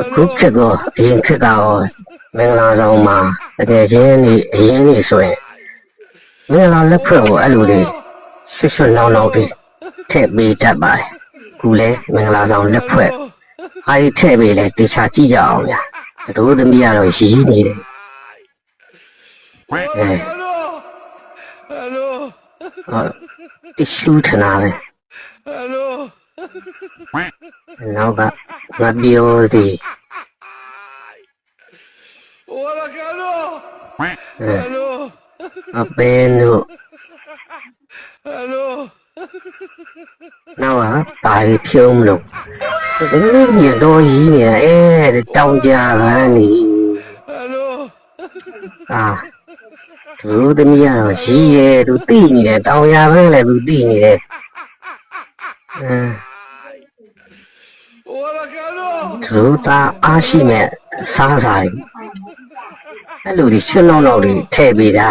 အခုခက်ကောအရင်ခက်ကောမင်္ဂလာဆောင်မှာတကယ်ချင်းနေအရင်နေဆိုရင်မင်္ဂလာလက်ဖွဲ့ကိုအဲ့လိုလေးရွှွှွှွလောင်းလောင်းပြီးထည့်ပေးတတ်ပါတယ်ခုလဲမင်္ဂလာဆောင်လက်ဖွဲ့အားကြီးထည့်ပေးလဲတေချာကြည့်ကြအောင်ဗျာတို့သမီးကတော့ရည်နေတယ်အဲ Hello. ဟောတ िश ူးထနာပဲ Hello. နောက်ကငါပြော စီ Hola, Hello. အဲ Hello. အပင်းတို့ Hello. နောက်ကဘာတွေဖြုံးမလို့ဒီလိုမျိုးတော့ရည်နေအဲတောင်ကြပန်းနေ Hello. အာသူသမီးကတော့ရည်ရဲ သူတိနေတယ်တောင်ရပန်းလည်းသူတိနေတယ်အဲ Hola, Hello. သူသားအားရှိမဲ့စားစားတွေအဲ့လိုဒီချွတ်လောက်လောက်တွေထည့်ပေးတာ